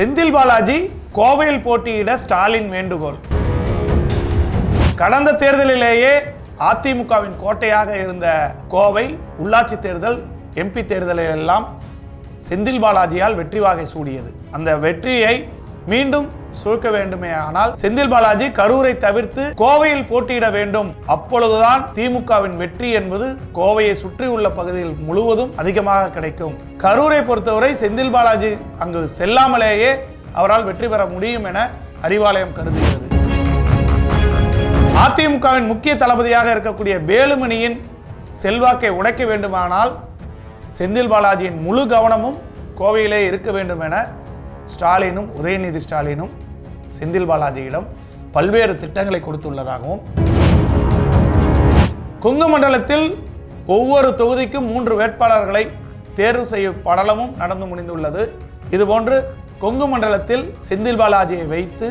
செந்தில் பாலாஜி கோவையில் போட்டியிட ஸ்டாலின் வேண்டுகோள். கடந்த தேர்தலிலேயே அதிமுகவின் கோட்டையாக இருந்த கோவை உள்ளாட்சி தேர்தல் எம்பி தேர்தலில் எல்லாம் செந்தில் பாலாஜியால் வெற்றி வாகை சூடியது. அந்த வெற்றியை மீண்டும் சுருக்க வேண்டுமே ஆனால் செந்தில் பாலாஜி கரூரை தவிர்த்து கோவையில் போட்டியிட வேண்டும். அப்பொழுதுதான் திமுகவின் வெற்றி என்பது கோவையை சுற்றியுள்ள பகுதியில் முழுவதும் அதிகமாக கிடைக்கும். கரூரை பொறுத்தவரை செந்தில் பாலாஜி அங்கு செல்லாமலேயே அவரால் வெற்றி பெற முடியும் என அறிவாலயம் கருதுகிறது. அதிமுகவின் முக்கிய தளபதியாக இருக்கக்கூடிய வேலுமணியின் செல்வாக்கை உடைக்க வேண்டுமானால் செந்தில் பாலாஜியின் முழு கவனமும் கோவையிலே இருக்க வேண்டும் என ஸ்டாலினும் உதயநிதி ஸ்டாலினும் செந்தில் பாலாஜியிடம் பல்வேறு திட்டங்களை கொடுத்துள்ளதாகவும் கொங்கு மண்டலத்தில் ஒவ்வொரு தொகுதிக்கும் மூன்று வேட்பாளர்களை தேர்வு செய்யப்படலமும் நடந்து முடிந்துள்ளது. இதுபோன்று கொங்கு மண்டலத்தில் செந்தில் பாலாஜியை வைத்து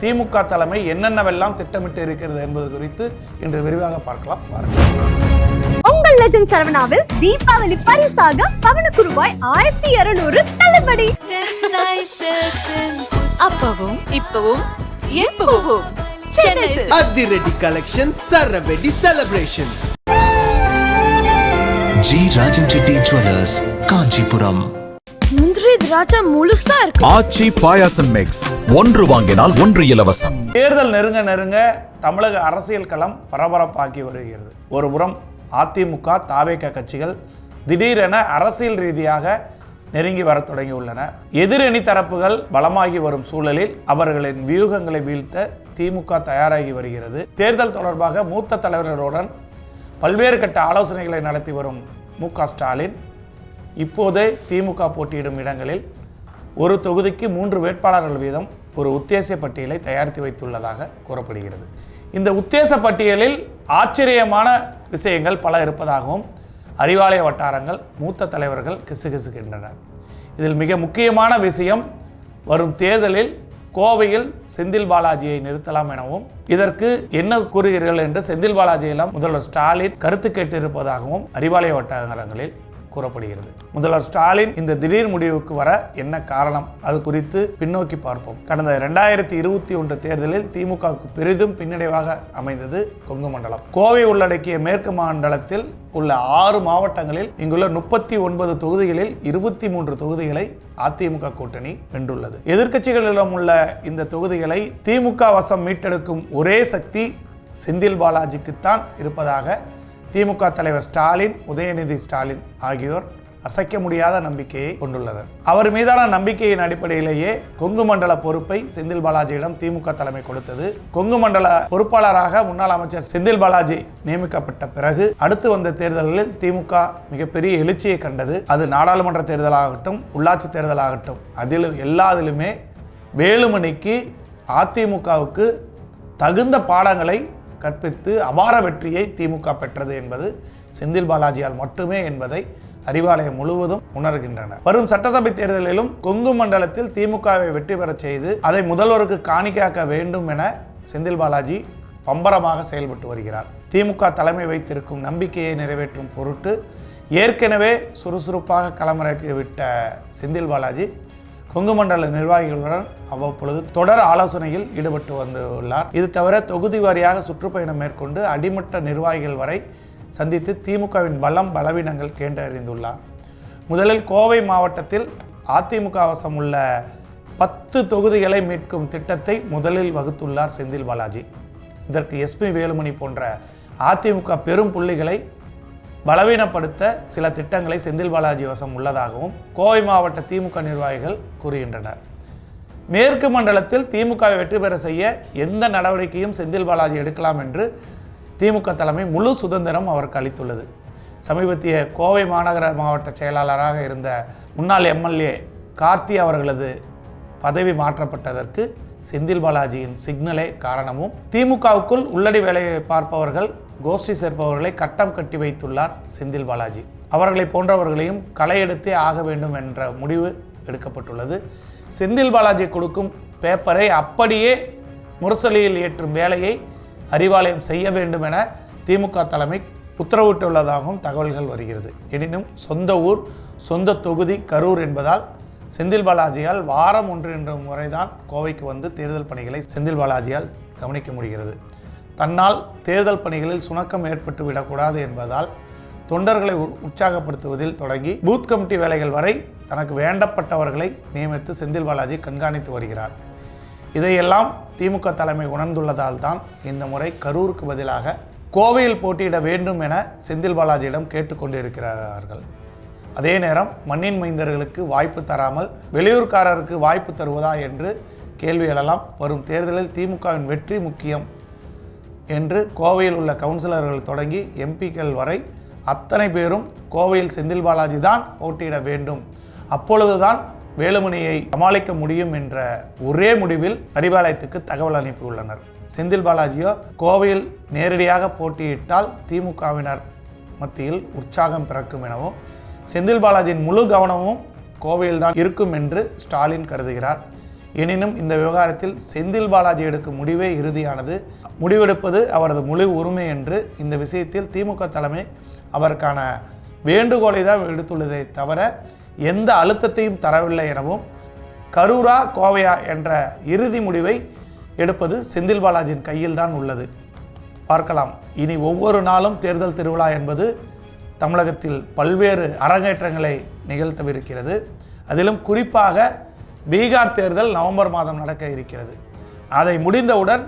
திமுக தலைமை என்னென்னவெல்லாம் திட்டமிட்டு இருக்கிறது என்பது குறித்து இன்று விரிவாக பார்க்கலாம். வாருங்கள். உங்கள் லெஜண்ட் சரவணாவில் தீபாவளி பரிசாக பவனுக்கு ரூபாய் ஆயிரத்தி இருநூறு தள்ளுபடி. அப்பவும் இப்பவும் எப்பவும் சென்னை. அதிரடி collection சரவெடி celebrations G Rajan Reddy jewellers Kanchipuram. முந்திரி திராட்சை முழுசா இருக்கு. ஆச்சி பாயாசம் மிக்ஸ் ஒன்று வாங்கினால் ஒன்று இலவசம். தேர்தல் நெருங்க நெருங்க தமிழக அரசியல் களம் பரபரப்பாக்கி வருகிறது. ஒருபுறம் அதிமுக தாவேக கட்சிகள் திடீரென அரசியல் ரீதியாக நெருங்கி வரத் தொடங்கியுள்ளன. எதிரணி தரப்புகள் பலமாகி வரும் சூழலில் அவர்களின் வியூகங்களை வீழ்த்த திமுக தயாராகி வருகிறது. தேர்தல் தொடர்பாக மூத்த தலைவர்களுடன் பல்வேறு கட்ட ஆலோசனைகளை நடத்தி வரும் மு க ஸ்டாலின் இப்போதே திமுக போட்டியிடும் இடங்களில் ஒரு தொகுதிக்கு மூன்று வேட்பாளர்கள் வீதம் ஒரு உத்தேச பட்டியலை தயாரித்து வைத்துள்ளதாக கூறப்படுகிறது. இந்த உத்தேச பட்டியலில் ஆச்சரியமான விஷயங்கள் பல இருப்பதாகவும் அறிவாலய வட்டாரங்கள் மூத்த தலைவர்கள் கிசுகிசுகின்றனர் இதில் மிக முக்கியமான விஷயம் வரும் தேர்தலில் கோவையில் செந்தில் பாலாஜியை நிறுத்தலாம் எனவும் இதற்கு என்ன கூறுகிறீர்கள் என்று செந்தில் பாலாஜியிடம் முதல்வர் ஸ்டாலின் கருத்து கேட்டிருப்பதாகவும் அறிவாலய வட்டாரங்களில் கூறப்படுகிறது. முதல்வர் ஸ்டாலின் இந்த திடீர் முடிவுக்கு வர என்ன காரணம்? அது குறித்து பின்னோக்கி பார்ப்போம். கடந்த இரண்டாயிரத்தி இருபத்தி ஒன்று தேர்தலில் திமுகவுக்கு பெரிதும் பின்னடைவாக அமைந்தது கொங்கு மண்டலம். கோவை உள்ளடக்கிய மேற்கு மண்டலத்தில் உள்ள ஆறு மாவட்டங்களில் இங்குள்ள முப்பத்தி ஒன்பது தொகுதிகளில் இருபத்தி மூன்று தொகுதிகளை அதிமுக கூட்டணி வென்றுள்ளது. எதிர்க்கட்சிகளிடம் உள்ள இந்த தொகுதிகளை திமுக வசம் மீட்டெடுக்கும் ஒரே சக்தி செந்தில் பாலாஜிக்குத்தான் இருப்பதாக திமுக தலைவர் ஸ்டாலின் உதயநிதி ஸ்டாலின் ஆகியோர் அசைக்க முடியாத நம்பிக்கையை கொண்டுள்ளனர். அவர் மீதான நம்பிக்கையின் அடிப்படையிலேயே கொங்கு மண்டல பொறுப்பை செந்தில் பாலாஜியிடம் திமுக தலைமை கொடுத்தது. கொங்கு மண்டல பொறுப்பாளராக முன்னாள் அமைச்சர் செந்தில் பாலாஜி நியமிக்கப்பட்ட பிறகு அடுத்து வந்த தேர்தல்களில் திமுக மிகப்பெரிய எழுச்சியை கண்டது. அது நாடாளுமன்ற தேர்தலாகட்டும் உள்ளாட்சி தேர்தலாகட்டும் அதில் எல்லாதிலுமே வேலுமணிக்கு அதிமுகவுக்கு தகுந்த பாடங்களை கற்பித்து அபார வெற்றியை திமுக பெற்றது என்பது செந்தில் பாலாஜியால் மட்டுமே என்பதை அறிவாலயம் முழுவதும் உணர்கின்றனர் வரும் சட்டசபை தேர்தலிலும் கொங்கு மண்டலத்தில் திமுகவை வெற்றி பெறச் செய்து அதை முதல்வருக்கு காணிக்காக்க வேண்டும் என செந்தில் பாலாஜி பம்பரமாக செயல்பட்டு வருகிறார். திமுக தலைமை வைத்திருக்கும் நம்பிக்கையை நிறைவேற்றும் பொருட்டு ஏற்கனவே சுறுசுறுப்பாக களமிறக்கி விட்ட செந்தில் பாலாஜி கொங்கு மண்டல நிர்வாகிகளுடன் அவ்வப்பொழுது தொடர் ஆலோசனையில் ஈடுபட்டு வந்துள்ளார். இது தவிர தொகுதி வாரியாக சுற்றுப்பயணம் மேற்கொண்டு அடிமட்ட நிர்வாகிகள் வரை சந்தித்து திமுகவின் பலம் பலவீனங்கள் கேண்டறிந்துள்ளார். முதலில் கோவை மாவட்டத்தில் அதிமுக வசம் உள்ள பத்து தொகுதிகளை மீட்கும் திட்டத்தை முதலில் வகுத்துள்ளார் செந்தில் பாலாஜி. இதற்கு எஸ்பி வேலுமணி போன்ற அதிமுக பெரும் புள்ளிகளை பலவீனப்படுத்த சில திட்டங்களை செந்தில் பாலாஜி வசம் உள்ளதாகவும் கோவை மாவட்ட திமுக நிர்வாகிகள் கூறுகின்றனர். மேற்கு மண்டலத்தில் திமுகவை வெற்றி பெற செய்ய எந்த நடவடிக்கையும் செந்தில் பாலாஜி எடுக்கலாம் என்று திமுக தலைமை முழு சுதந்திரம் அவருக்கு அளித்துள்ளது. சமீபத்திய கோவை மாநகர மாவட்ட செயலாளராக இருந்த முன்னாள் எம்எல்ஏ கார்த்தி அவர்களது பதவி மாற்றப்பட்டதற்கு செந்தில் பாலாஜியின் சிக்னலே காரணமும் திமுகவுக்குள் உள்ளடி வேலையை பார்ப்பவர்கள் கோஷ்டி சேர்ப்பவர்களை கட்டம் கட்டி வைத்துள்ளார் செந்தில் பாலாஜி. அவர்களை போன்றவர்களையும் களை எடுத்தே ஆக வேண்டும் என்ற முடிவு எடுக்கப்பட்டுள்ளது. செந்தில் பாலாஜி கொடுக்கும் பேப்பரை அப்படியே முரசொலியில் ஏற்றும் வேலையை அறிவாலயம் செய்ய வேண்டும் என திமுக தலைமை உத்தரவிட்டுள்ளதாகவும் தகவல்கள் வருகிறது. எனினும் சொந்த ஊர் சொந்த தொகுதி கரூர் என்பதால் செந்தில் பாலாஜியால் வாரம் ஒன்று என்ற முறைதான் கோவைக்கு வந்து தேர்தல் பணிகளை செந்தில் பாலாஜியால் கவனிக்க முடிகிறது. தன்னால் தேர்தல் பணிகளில் சுணக்கம் ஏற்பட்டு விடக்கூடாது என்பதால் தொண்டர்களை உற்சாகப்படுத்துவதில் தொடங்கி பூத் கமிட்டி வேலைகள் வரை தனக்கு வேண்டப்பட்டவர்களை நியமித்து செந்தில் பாலாஜி கண்காணித்து வருகிறார். இதையெல்லாம் திமுக தலைமை உணர்ந்துள்ளதால் தான் இந்த முறை கரூருக்கு பதிலாக கோவையில் போட்டியிட வேண்டும் என செந்தில் பாலாஜியிடம் கேட்டுக்கொண்டிருக்கிறார்கள் அதே நேரம் மண்ணின் மைந்தர்களுக்கு வாய்ப்பு தராமல் வெளியூர்காரருக்கு வாய்ப்பு தருவதா என்று கேள்வி எழலாம். வரும் தேர்தலில் திமுகவின் வெற்றி முக்கியம் என்று கோவையில் உள்ள கவுன்சிலர்கள் தொடங்கி எம்பிக்கள் வரை அத்தனை பேரும் கோவையில் செந்தில் பாலாஜி தான் போட்டியிட வேண்டும். அப்பொழுதுதான் வேலுமணியை சமாளிக்க முடியும் என்ற ஒரே முடிவில் அறிவாலயத்துக்கு தகவல் அனுப்பியுள்ளனர். செந்தில் பாலாஜியோ கோவையில் நேரடியாக போட்டியிட்டால் திமுகவினர் மத்தியில் உற்சாகம் பிறக்கும் எனவும் செந்தில் பாலாஜியின் முழு கவனமும் கோவையில் தான் இருக்கும் என்று ஸ்டாலின் கருதுகிறார். எனினும் இந்த விவகாரத்தில் செந்தில் பாலாஜி எடுக்கும் முடிவே இறுதியானது. முடிவெடுப்பது அவரது முழு உரிமை என்று இந்த விஷயத்தில் திமுக தலைமை அவருக்கான வேண்டுகோளை தான் விடுத்துள்ளதை தவிர எந்த அழுத்தத்தையும் தரவில்லை எனவும் கரூரா கோவையா என்ற இறுதி முடிவை எடுப்பது செந்தில் பாலாஜியின் கையில் தான் உள்ளது. பார்க்கலாம். இனி ஒவ்வொரு நாளும் தேர்தல் திருவிழா என்பது தமிழகத்தில் பல்வேறு அரங்கேற்றங்களை நிகழ்த்தவிருக்கிறது. அதிலும் குறிப்பாக பீகார் தேர்தல் நவம்பர் மாதம் நடக்க இருக்கிறது. அதை முடிந்தவுடன்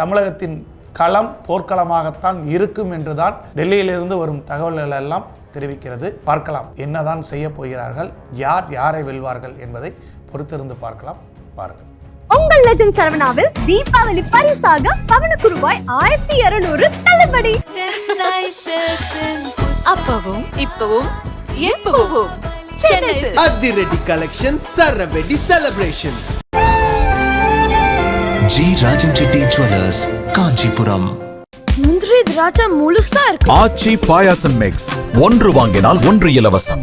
தமிழகத்தின் களம் போர்க்களமாகத்தான் இருக்கும் என்றுதான் டெல்லியிலிருந்து வரும் தகவல்கள் எல்லாம் தெரிவிக்கிறது. பார்க்கலாம் என்னதான் செய்ய போகிறார்கள் யார் யாரை வெல்வார்கள் என்பதை பொறுத்திருந்து பார்க்கலாம். பாருங்கள் உங்கள் லெஜண்ட் சரவணாவில் தீபாவளி பரிசாக பவனுக்கு ரூபாய் ஆயிரத்தி இருநூறு தள்ளுபடி. அப்பவும் இப்பவும் எப்பவும். அதிரடி collection சரவெடி celebrations G Rajan Reddy jewellers Kanchipuram முந்திரி திராட்சை முழுசா இருக்கு. ஆச்சி பாயாசம் மிக்ஸ் ஒன்று வாங்கினால் ஒன்று இலவசம்.